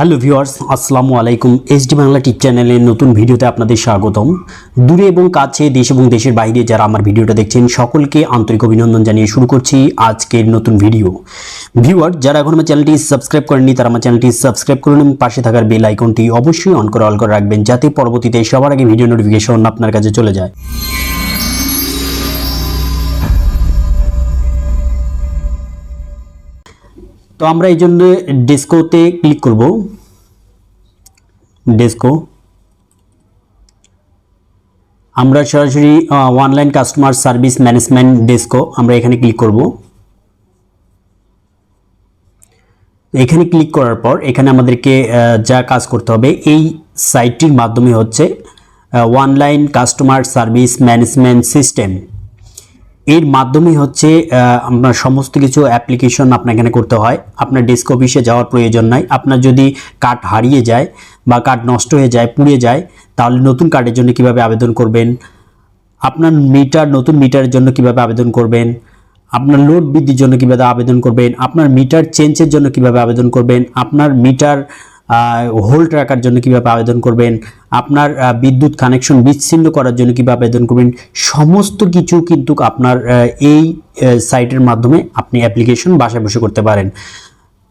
Hello viewers, আসসালামু আলাইকুম। SD Bangla টিপ চ্যানেলের নতুন ভিডিওতে আপনাদের স্বাগতম। দূরে এবং কাছে দেশ এবং দেশের বাইরে যারা আমার ভিডিওটা দেখছেন, সকলকে আন্তরিক অভিনন্দন জানিয়ে শুরু করছি আজকের নতুন ভিডিও। ভিউয়ার যারা এখন আমার চ্যানেলটি সাবস্ক্রাইব করেননি, তারা আমার চ্যানেলটি সাবস্ক্রাইব করুন এবং পাশে থাকার বেল আইকনটি অবশ্যই অন করে অল করে রাখবেন, যাতে পরবর্তীতে সবার আগে ভিডিও নোটিফিকেশন আপনার কাছে চলে যায়। তো আমরা এই জন্য ডেস্কোতে ক্লিক করব। ডেস্কো আমরা সরাসরি online customer service management DESCO আমরা এখানে ক্লিক করব। এখানে ক্লিক করার পর এখানে আমাদেরকে যা কাজ করতে হবে, এই সাইটটির মাধ্যমে হচ্ছে online customer service management system এর মাধ্যমে হচ্ছে আপনার সমস্ত কিছু অ্যাপ্লিকেশন আপনার এখানে করতে হয়। আপনার ডেস্ক অফিসে যাওয়ার প্রয়োজন নাই। আপনার যদি কার্ড হারিয়ে যায় বা কার্ড নষ্ট হয়ে যায়, পুড়ে যায়, তাহলে নতুন কার্ডের জন্য কীভাবে আবেদন করবেন? আপনার মিটার নতুন মিটারের জন্য কীভাবে আবেদন করবেন? আপনার লোড বৃদ্ধির জন্য কীভাবে আবেদন করবেন? আপনার মিটার চেঞ্জের জন্য কীভাবে আবেদন করবেন? আপনার মিটার হোল্ড রাখার জন্য কীভাবে আবেদন করবেন, আপনার বিদ্যুৎ কানেকশন বিচ্ছিন্ন করার জন্য কীভাবে আবেদন করবেন, সমস্ত কিছু কিন্তু আপনার এই সাইটের মাধ্যমে আপনি অ্যাপ্লিকেশন বাসায় বসে করতে পারেন।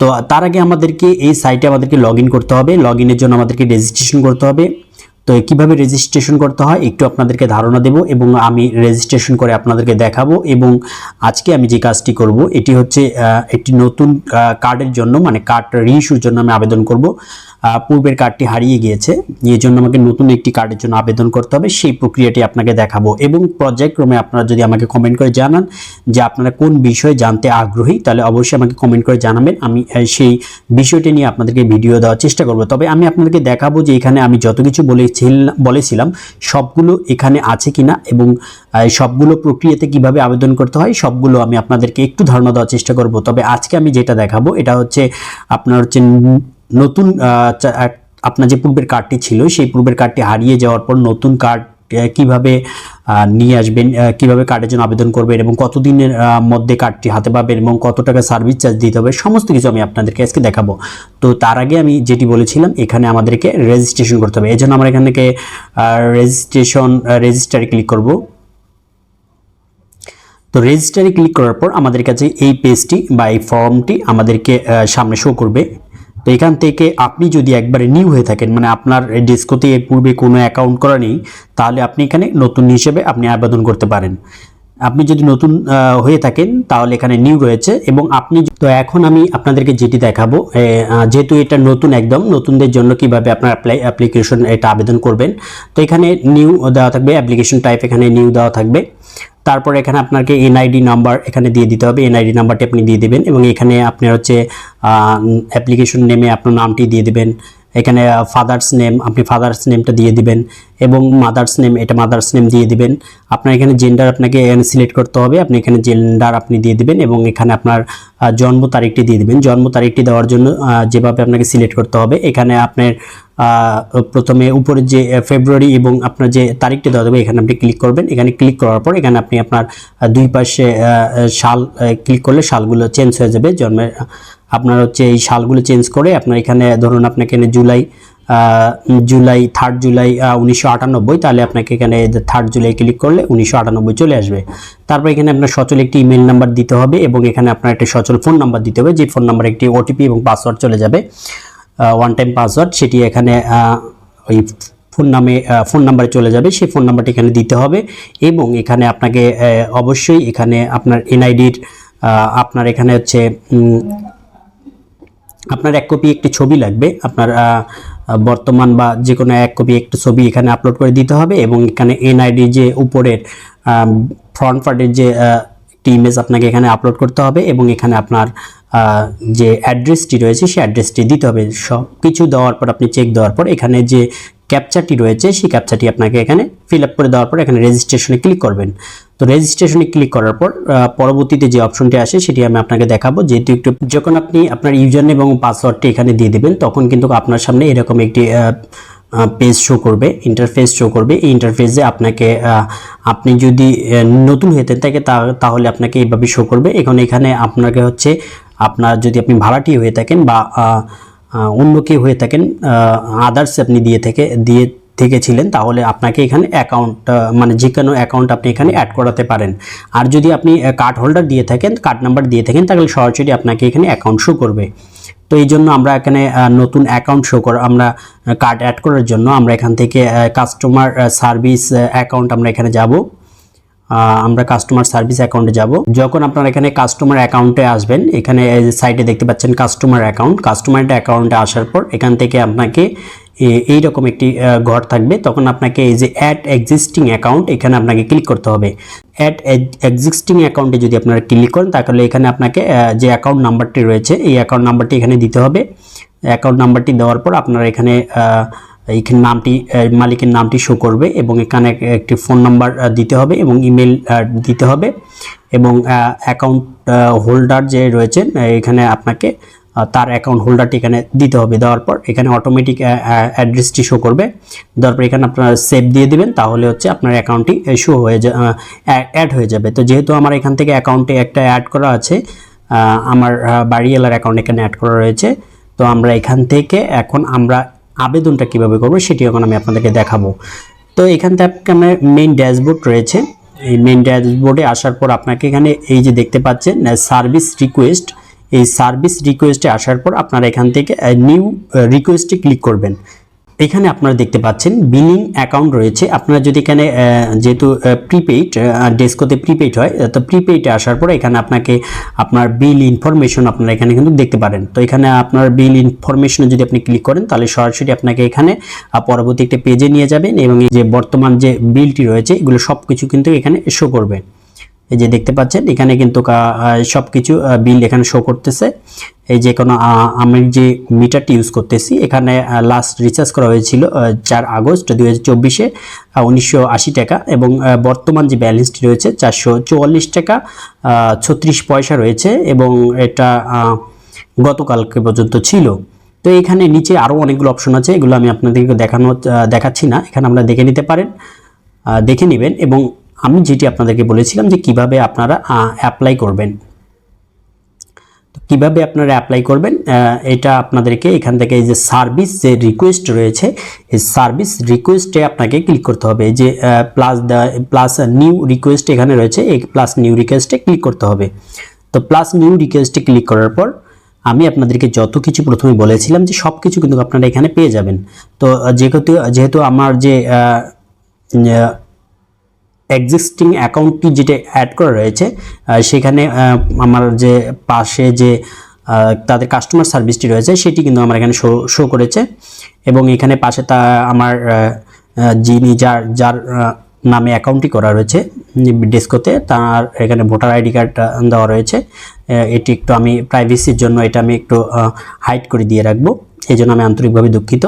তো তার আগে আমাদেরকে এই সাইটে আমাদেরকে লগ করতে হবে। লগ জন্য আমাদেরকে রেজিস্ট্রেশন করতে হবে। তো কীভাবে রেজিস্ট্রেশন করতে হয়, একটু আপনাদেরকে ধারণা দেব এবং আমি রেজিস্ট্রেশন করে আপনাদেরকে দেখাবো এবং আজকে আমি যে কাজটি করব, এটি হচ্ছে একটি নতুন কার্ডের জন্য মানে কার্ড রিইস্যুর জন্য আমি আবেদন করব। পূর্বের কার্ডটি হারিয়ে গিয়েছে, এই জন্য আমাকে নতুন একটি কার্ডের জন্য আবেদন করতে হবে, সেই প্রক্রিয়াটি আপনাকে দেখাবো এবং পর্যায়ক্রমে আপনারা যদি আমাকে কমেন্ট করে জানান যে আপনারা কোন বিষয়ে জানতে আগ্রহী, তাহলে অবশ্যই আমাকে কমেন্ট করে জানাবেন, আমি সেই বিষয়টি নিয়ে আপনাদেরকে ভিডিও দেওয়ার চেষ্টা করব। তবে আমি আপনাদেরকে দেখাবো যে এখানে আমি যত কিছু বলেছিল বলেছিলাম, সবগুলো এখানে আছে কিনা এবং সবগুলো প্রক্রিয়াতে কীভাবে আবেদন করতে হয়, সবগুলো আমি আপনাদেরকে একটু ধারণা দেওয়ার চেষ্টা করব। তবে আজকে আমি যেটা দেখাবো, এটা হচ্ছে আপনার হচ্ছে নতুন আপনার যে পূর্বের কার্ডটি ছিল, সেই পূর্বের কার্ডটি হারিয়ে যাওয়ার পর নতুন কার্ড কীভাবে নিয়ে আসবেন কীভাবে কার্ডের জন্য আবেদন করবেন এবং কতদিনের মধ্যে কার্ডটি হাতে পাবেন এবং কত টাকা সার্ভিস চার্জ দিতে হবে, সমস্ত কিছু আমি আপনাদেরকে আজকে দেখাবো। তো তার আগে আমি যেটি বলেছিলাম, এখানে আমাদেরকে রেজিস্ট্রেশন করতে হবে। এই জন্য আমরা এখান থেকে রেজিস্ট্রেশন রেজিস্টারে ক্লিক করব। তো রেজিস্টারে ক্লিক করার পর আমাদের কাছে এই পেজটি বা এই ফর্মটি আমাদেরকে সামনে শো করবে। তো এখান থেকে আপনি যদি একবারে নিউ হয়ে থাকেন মানে আপনার ডিস্কোতে এর পূর্বে কোনো অ্যাকাউন্ট করা নেই, তাহলে আপনি এখানে নতুন হিসেবে আপনি আবেদন করতে পারেন। আপনি যদি নতুন হয়ে থাকেন, তাহলে এখানে নিউ রয়েছে এবং আপনি তো এখন আমি আপনাদেরকে যেটি দেখাবো যেহেতু এটা নতুন একদম, নতুনদের জন্য কীভাবে আপনার অ্যাপ্লাই অ্যাপ্লিকেশন এটা আবেদন করবেন, তো এখানে নিউ দেওয়া থাকবে অ্যাপ্লিকেশন টাইপ এখানে নিউ দেওয়া থাকবে। তারপর এখানে আপনাকে এনআইডি নাম্বার এখানে দিয়ে দিতে হবে। এনআইডি নাম্বারটি আপনি দিয়ে দেবেন এবং এখানে আপনার হচ্ছে অ্যাপ্লিকেশন নেমে আপনার নামটি দিয়ে দিবেন। এখানে ফাদার্স নেম আপনি ফাদার্স নেমটা দিয়ে দিবেন এবং মাদার্স নেম এটা মাদার্স নেম দিয়ে দিবেন। আপনার এখানে জেন্ডার আপনাকে এখানে সিলেক্ট করতে হবে। আপনি এখানে জেন্ডার আপনি দিয়ে দিবেন এবং এখানে আপনার জন্ম তারিখটি দিয়ে দিবেন। জন্ম তারিখটি দেওয়ার জন্য যেভাবে আপনাকে সিলেক্ট করতে হবে, এখানে আপনার প্রথমে উপরে যে ফেব্রুয়ারি এবং আপনার যে তারিখটি দেওয়া হবে এখানে আপনি ক্লিক করবেন। এখানে ক্লিক করার পর এখানে আপনি আপনার দুই পাশে সাল ক্লিক করলে সালগুলো চেঞ্জ হয়ে যাবে, জন্মের আপনার হচ্ছে এই সালগুলো চেঞ্জ করে আপনার এখানে ধরুন আপনাকে এখানে জুলাই জুলাই থার্ড জুলাই উনিশশো আটানব্বই, তাহলে আপনাকে এখানে থার্ড জুলাই ক্লিক করলে উনিশশো আটানব্বই চলে আসবে। তারপর এখানে আপনার সচল একটি ইমেল নাম্বার দিতে হবে এবং এখানে আপনার একটা সচল ফোন নাম্বার দিতে হবে, যে ফোন নাম্বারে একটি ওটিপি এবং পাসওয়ার্ড চলে যাবে। ওয়ান টাইম পাসওয়ার্ড সেটি এখানে ওই ফোন নামে ফোন নাম্বারে চলে যাবে, সেই ফোন নাম্বারটি এখানে দিতে হবে এবং এখানে আপনাকে অবশ্যই এখানে আপনার এনআইডির আপনার এখানে হচ্ছে আপনার এক কপি একটি ছবি লাগবে। আপনার বর্তমান বা যে কোনো এক কপি একটি ছবি এখানে আপলোড করে দিতে হবে এবং এখানে এনআইডি যে উপরের ফ্রন্ট পার্টের যে একটি ইমেজ আপনাকে এখানে আপলোড করতে হবে এবং এখানে আপনার যে অ্যাড্রেসটি রয়েছে সেই অ্যাড্রেসটি দিতে হবে। সব কিছু দেওয়ার পর, আপনি চেক দেওয়ার পর এখানে যে ক্যাপচারটি রয়েছে সেই ক্যাপচারটি আপনাকে এখানে ফিল আপ করে দেওয়ার পর এখানে রেজিস্ট্রেশনে ক্লিক করবেন। তো রেজিস্ট্রেশনে ক্লিক করার পর পরবর্তীতে যে অপশনটি আসে, সেটি আমি আপনাকে দেখাবো। যেহেতু একটু যখন আপনি আপনার ইউজার এবং পাসওয়ার্ডটি এখানে দিয়ে দেবেন, তখন কিন্তু আপনার সামনে এরকম একটি পেজ শো করবে ইন্টারফেস শো করবে। এই ইন্টারফেসে আপনাকে আপনি যদি নতুন হয়ে থাকে তাহলে আপনাকে এইভাবে শো করবে। এখন এখানে আপনাকে হচ্ছে, আপনার যদি আপনি ভাড়াটি হয়ে থাকেন বা অন্য কেউ হয়ে থাকেন আদার্স আপনি দিয়ে থেকে, দিয়ে থেকেছিলেন, তাহলে আপনাকে এখানে অ্যাকাউন্ট মানে যে কোনো অ্যাকাউন্ট আপনি এখানে অ্যাড করাতে পারেন। আর যদি আপনি কার্ড হোল্ডার দিয়ে থাকেন কার্ড নাম্বার দিয়ে থাকেন, তাহলে সরাসরি আপনাকে এখানে অ্যাকাউন্ট শো করবে। তো এই জন্য আমরা এখানে নতুন অ্যাকাউন্ট শো করা, আমরা কার্ড অ্যাড করার জন্য আমরা এখান থেকে কাস্টমার সার্ভিস অ্যাকাউন্ট আমরা এখানে যাব। আমরা কাস্টমার সার্ভিস অ্যাকাউন্টে যাব। যখন আপনারা এখানে কাস্টমার অ্যাকাউন্টে আসবেন, এখানে সাইটে দেখতে পাচ্ছেন কাস্টমার অ্যাকাউন্ট কাস্টমার অ্যাকাউন্টে আসার পর এখান থেকে আপনাকে এ- এইরকম একটি ঘর থাকবে। তখন আপনাকে এই যে অ্যাড এক্সিস্টিং অ্যাকাউন্ট এখানে আপনাকে ক্লিক করতে হবে। অ্যাড এক্সিস্টিং অ্যাকাউন্টে যদি আপনারা ক্লিক করেন, তাহলে এখানে আপনাকে যে অ্যাকাউন্ট নাম্বারটি রয়েছে, এই অ্যাকাউন্ট নাম্বারটি এখানে দিতে হবে। অ্যাকাউন্ট নাম্বারটি দেওয়ার পর আপনারা এখানে এইখানে নামটি মালিকের নামটি শো করবে এবং এখানে একটি ফোন নাম্বার দিতে হবে এবং ইমেল দিতে হবে এবং অ্যাকাউন্ট হোল্ডার যে রয়েছেন এখানে আপনাকে তার অ্যাকাউন্ট হোল্ডারটি এখানে দিতে হবে। দেওয়ার পর এখানে অটোমেটিক অ্যাড্রেসটি শো করবে। দেওয়ার পর এখানে আপনারা সেভ দিয়ে দিবেন তাহলে হচ্ছে আপনার অ্যাকাউন্টটি শো হয়ে যা অ্যাড হয়ে যাবে। তো যেহেতু আমার এখান থেকে অ্যাকাউন্টে একটা অ্যাড করা আছে আমার আহ, বাড়িওয়ালার অ্যাকাউন্ট এখানে অ্যাড করা রয়েছে তো আমরা এখান থেকে এখন আমরা আবেদনটা কীভাবে করব সেটি এখন আমি আপনাদেরকে দেখাবো। তো এখান থেকে আমার মেইন ড্যাশবোর্ড রয়েছে। এই মেইন ড্যাশবোর্ডে আসার পর আপনাকে এখানে এই যে দেখতে পাচ্ছেন সার্ভিস রিকোয়েস্ট এই সার্ভিস রিকোয়েস্টে আসার পর আপনারা এখান থেকে নিউ রিকোয়েস্টে ক্লিক করবেন। এখানে আপনারা দেখতে পাচ্ছেন বিলিং অ্যাকাউন্ট রয়েছে। আপনারা যদি এখানে যেহেতু প্রিপেইড ডেস্কোতে প্রিপেইড হয় তো প্রিপেইডে আসার পরে এখানে আপনাকে আপনার বিল ইনফরমেশন আপনারা এখানে কিন্তু দেখতে পারেন। তো এখানে আপনার বিল ইনফরমেশনে যদি আপনি ক্লিক করেন, তাহলে সরাসরি আপনাকে এখানে পরবর্তী একটা পেজে নিয়ে যাবেন এবং এই যে বর্তমান যে বিলটি রয়েছে, এগুলো সব কিছু কিন্তু এখানে শো করবে। এই যে দেখতে পাচ্ছেন, এখানে কিন্তু সব কিছু বিল এখানে শো করতেছে। এই যে কোনো আমি যে মিটারটি ইউজ করতেছি, এখানে লাস্ট রিচার্জ করা হয়েছিল চার আগস্ট দুই হাজার চব্বিশে উনিশশো আশি টাকা এবং বর্তমান যে ব্যালেন্সটি রয়েছে, চারশো চুয়াল্লিশ টাকা ছত্রিশ পয়সা রয়েছে এবং এটা গতকালকে পর্যন্ত ছিল। তো এখানে নিচে আরও অনেকগুলো অপশন আছে, এগুলো আমি আপনাদেরকে দেখানো দেখাচ্ছি না। এখানে আমরা দেখে নিতে পারেন দেখে নেবেন এবং আমি যেটি আপনাদেরকে বলেছিলাম যে কীভাবে আপনারা অ্যাপ্লাই করবেন। তো কীভাবে আপনারা অ্যাপ্লাই করবেন এটা আপনাদেরকে এখান থেকে এই যে সার্ভিস যে রিকোয়েস্ট রয়েছে, এই সার্ভিস রিকোয়েস্টে আপনাকে ক্লিক করতে হবে। যে plus the plus new request এখানে রয়েছে, এই প্লাস নিউ রিকোয়েস্টে ক্লিক করতে হবে। তো প্লাস নিউ রিকোয়েস্টে ক্লিক করার পর আমি আপনাদেরকে যত কিছু প্রথমে বলেছিলাম যে সব কিছু কিন্তু আপনারা এখানে পেয়ে যাবেন। তো যেহেতু যেহেতু আমার যে এক্সিস্টিং অ্যাকাউন্টটি যেটা অ্যাড করা রয়েছে সেখানে আমার যে পাশে যে তাদের কাস্টমার সার্ভিসটি রয়েছে, সেটি কিন্তু আমার এখানে শো শো করেছে। এবং এখানে পাশে তা আমার যিনি যার যার নামে অ্যাকাউন্টটি করা রয়েছে ডেস্কোতে, তার এখানে ভোটার আইডি কার্ড দেওয়া রয়েছে। এটি একটু আমি প্রাইভেসির জন্য এটা আমি একটু হাইড করে দিয়ে রাখব। এই জন্য আমি আন্তরিকভাবে দুঃখিত।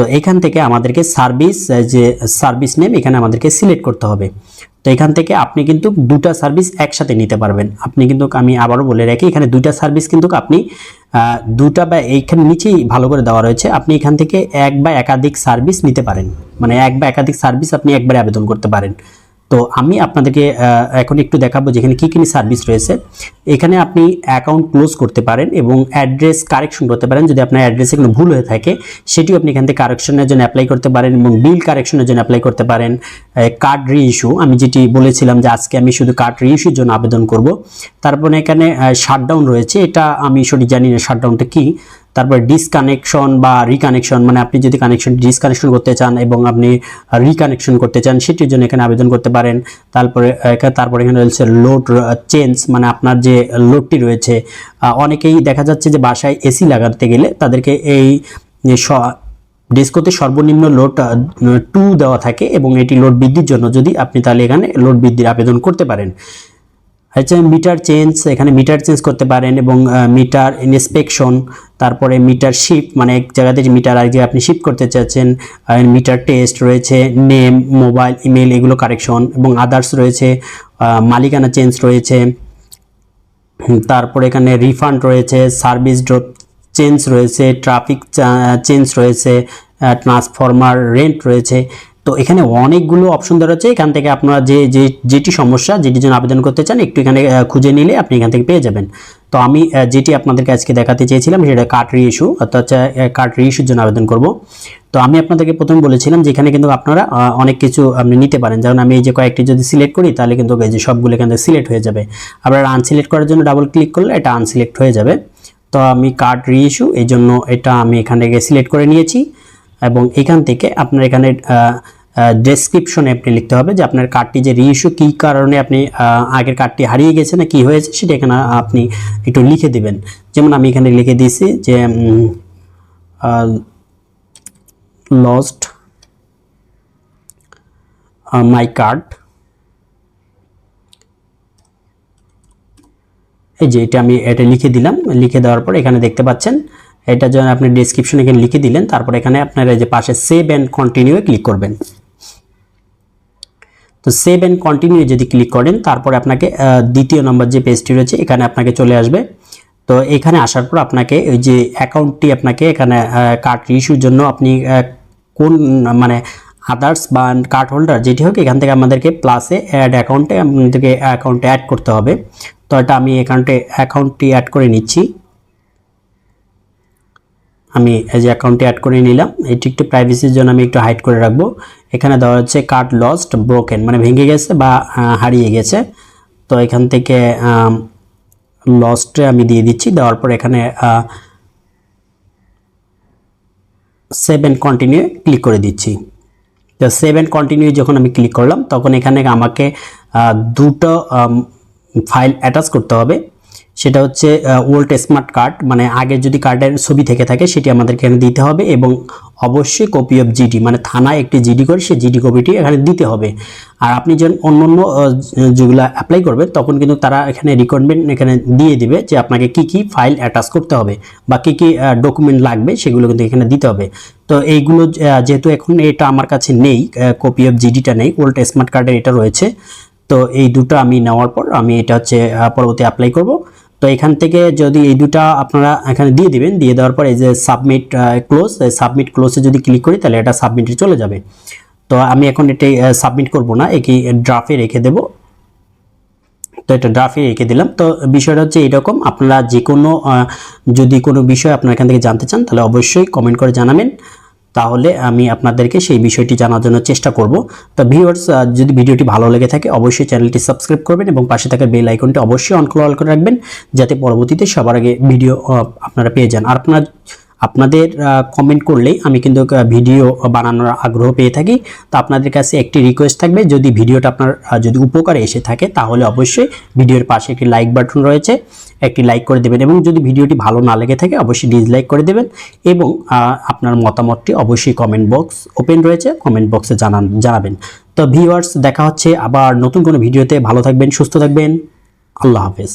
তো এখান থেকে আমাদেরকে সার্ভিস যে সার্ভিস নেম এখানে আমাদেরকে সিলেক্ট করতে হবে। তো এখান থেকে আপনি কিন্তু দুটা সার্ভিস একসাথে নিতে পারবেন। আপনি কিন্তু, আমি আবারও বলে রাখি, এখানে দুইটা সার্ভিস কিন্তু আপনি দুটা বা এইখানে নিচেই ভালো করে দেওয়া রয়েছে। আপনি এখান থেকে এক বা একাধিক সার্ভিস নিতে পারেন। মানে এক বা একাধিক সার্ভিস আপনি একবারে আবেদন করতে পারেন। তো আমি আপনাদেরকে এখন একটু দেখাবো যেখানে কী কী সার্ভিস রয়েছে। এখানে আপনি অ্যাকাউন্ট ক্লোজ করতে পারেন এবং অ্যাড্রেস কারেকশন করতে পারেন। যদি আপনার অ্যাড্রেসে কোনো ভুল হয়ে থাকে, সেটিও আপনি এখান থেকে কারেকশনের জন্য অ্যাপ্লাই করতে পারেন এবং বিল কারেকশনের জন্য অ্যাপ্লাই করতে পারেন। কার্ড রি ইস্যু আমি যেটি বলেছিলাম যে আজকে আমি শুধু কার্ড রি ইস্যুর জন্য আবেদন করব। তারপরে এখানে শাটডাউন রয়েছে। এটা আমি সঠিক জানি না শাটডাউনটা কি। তারপর ডিসকানেকশন বা রিকানেকশন মানে আপনি যদি কানেকশন ডিসকানেকশন করতে চান এবং আপনি রিকানেকশন করতে চান, সেটির জন্য এখানে আবেদন করতে পারেন। তারপরে তারপরে এখানে রয়েছে লোড চেঞ্জ মানে আপনার যে লোডটি রয়েছে অনেকেই দেখা যাচ্ছে যে বাসায় এসি লাগাতে গেলে তাদেরকে এই ডেস্কোতে সর্বনিম্ন লোড টু দেওয়া থাকে এবং এটি লোড বৃদ্ধির জন্য যদি আপনি তাহলে এখানে লোড বৃদ্ধির আবেদন করতে পারেন। আচ্ছা মিটার চেঞ্জ এখানে মিটার চেঞ্জ করতে পারেন এবং মিটার ইন্সপেকশন তারপরে মিটার শিপ মানে এক জায়গা থেকে মিটার আর যে আপনি শিপ করতে চাচ্ছেন মিটার টেস্ট রয়েছে নেম মোবাইল ইমেল এগুলো কারেকশন এবং আদার্স রয়েছে মালিকানা চেঞ্জ রয়েছে। তারপরে এখানে রিফান্ড রয়েছে সার্ভিস ড্রপ চেঞ্জ রয়েছে ট্রাফিক চেঞ্জ রয়েছে ট্রান্সফরমার রেন্ট রয়েছে। তো এখানে অনেকগুলো অপশন দেওয়া আছে এখান থেকে আপনারা যে যে, যেটি সমস্যা, যেটির জন্য আবেদন করতে চান, একটু এখানে খুঁজে নিলে আপনি এখান থেকে পেয়ে যাবেন। তো আমি যেটি আপনাদেরকে আজকে দেখাতে চেয়েছিলাম, সেটা কার্ড রি ইস্যু অর্থাৎ কার্ড রি ইস্যুর জন্য আবেদন করব। তো আমি আপনাদেরকে প্রথমে বলেছিলাম যে, এখানে কিন্তু আপনারা অনেক কিছু আপনি নিতে পারেন। যেমন আমি এই যে কয়েকটি যদি সিলেক্ট করি, তাহলে কিন্তু এই যে সবগুলো এখান থেকে সিলেক্ট হয়ে যাবে। আবার আনসিলেক্ট করার জন্য ডাবল ক্লিক করলে এটা আনসিলেক্ট হয়ে যাবে। তো আমি কার্ড রি ইস্যু এই জন্য এটা আমি এখান থেকে সিলেক্ট করে নিয়েছি। এবং এখান থেকে আপনার এখানে ডেসক্রিপশনে আপনি লিখতে হবে যে আপনার কার্ডটি যে রিইস্যু কী কারণে আপনি আগের কার্ডটি হারিয়ে গেছে না কী হয়েছে সেটা এখানে আপনি একটু লিখে দিবেন। যেমন আমি এখানে লিখে দিয়েছি যে লস্ট মাই কার্ড এই যে এটা আমি, এটা লিখে দিলাম। লিখে দেওয়ার পর এখানে দেখতে পাচ্ছেন এটা যখন আপনি ডেসক্রিপশন এখানে লিখে দিলেন, তারপর এখানে আপনার এই যে পাশে সেভ অ্যান্ড কন্টিনিউ ক্লিক করবেন। তো সেভ অ্যান্ড কন্টিনিউ যদি ক্লিক করেন, তারপরে আপনাকে দ্বিতীয় নম্বর যে পেজটি রয়েছে, এখানে আপনাকে চলে আসবে। তো এখানে আসার পর আপনাকে ওই যে অ্যাকাউন্টটি আপনাকে এখানে কার্ড ইস্যুর জন্য আপনি কোন মানে আদার্স বা কার্ড হোল্ডার যেটি হোক, এখান থেকে আমাদেরকে প্লাসে অ্যাড অ্যাকাউন্টে আমাদেরকে অ্যাকাউন্টে অ্যাড করতে হবে। তো এটা আমি অ্যাকাউন্টে অ্যাকাউন্টটি অ্যাড করে নিচ্ছি। আমি এই যে অ্যাকাউন্টে অ্যাড করে নিলাম। এটি একটু প্রাইভেসির জন্য আমি একটু হাইড করে রাখব। এখানে দেওয়া হচ্ছে কার্ড লস্ট ব্রোকেন মানে ভেঙে গেছে বা হারিয়ে গেছে। তো এখান থেকে লস্টে আমি দিয়ে দিচ্ছি। দেওয়ার পর এখানে সেভেন কন্টিনিউ ক্লিক করে দিচ্ছি। তো সেভেন কন্টিনিউ যখন আমি ক্লিক করলাম, তখন এখানে আমাকে দুটো ফাইল অ্যাটাচ করতে হবে। সেটা হচ্ছে ওল্ড স্মার্ট কার্ড মানে আগে যদি কার্ডের ছবি থেকে থাকে সেটি আমাদেরকে এখানে দিতে হবে এবং অবশ্যই কপি অফ জিডি মানে থানায় একটি জিডি করে সেই জিডি কপিটি এখানে দিতে হবে। আর আপনি যখন অন্য অন্য যেগুলো অ্যাপ্লাই করবেন তখন কিন্তু তারা এখানে রিকোয়ারমেন্ট এখানে দিয়ে দিবে যে আপনাকে কি কি ফাইল অ্যাটাচ করতে হবে বা কি কি ডকুমেন্ট লাগবে সেগুলো কিন্তু এখানে দিতে হবে। তো এইগুলো যেহেতু এখন এটা আমার কাছে নেই কপি অফ জিডিটা নেই ওল্ড স্মার্ট কার্ডের এটা রয়েছে। তো এই দুটো আমি নেওয়ার পর আমি এটা হচ্ছে পরবর্তী অ্যাপ্লাই করব। তো এখান থেকে যদি এই দুটা আপনারা এখানে দিয়ে দিবেন, দিয়ে দেওয়ার পর এই যে সাবমিট ক্লোজ সাবমিট ক্লোজে যদি ক্লিক করি, তাহলে এটা সাবমিটে চলে যাবে। তো আমি এখন এটাই সাবমিট করব না, একে ড্রাফে রেখে দেব। তো এটা ড্রাফে রেখে দিলাম। তো বিষয়টা হচ্ছে এরকম, আপনারা যে কোনো যদি কোনো বিষয় আপনারা এখান থেকে জানতে চান, তাহলে অবশ্যই কমেন্ট করে জানাবেন। তাহলে আমি আপনাদেরকে সেই বিষয়টি জানার জন্য চেষ্টা করব। তো ভিউয়ার্স যদি ভিডিওটি ভালো লেগে থাকে, অবশ্যই চ্যানেলটি সাবস্ক্রাইব করবেন এবং পাশে থাকা বেল আইকনটি অবশ্যই অন করে রাখবেন, যাতে পরবর্তীতে সবার আগে ভিডিও আপনারা পেয়ে যান। আর আপনার আপনাদের কমেন্ট করলেই আমি কিন্তু ভিডিও বানানোর আগ্রহ পেয়ে থাকি। তো আপনাদের কাছে একটি রিকোয়েস্ট থাকবে, যদি ভিডিওটা আপনার যদি উপকারে এসে থাকে, তাহলে অবশ্যই ভিডিওর পাশে একটি লাইক বাটন রয়েছে, একটি লাইক করে দেবেন এবং যদি ভিডিওটি ভালো না লেগে থাকে, অবশ্যই ডিসলাইক করে দেবেন এবং আপনার মতামতটি অবশ্যই কমেন্ট বক্স ওপেন রয়েছে কমেন্ট বক্সে জানান, জানাবেন। তো ভিউয়ার্স দেখা হচ্ছে আবার নতুন কোনো ভিডিওতে ভালো থাকবেন, সুস্থ থাকবেন। আল্লাহ হাফেজ।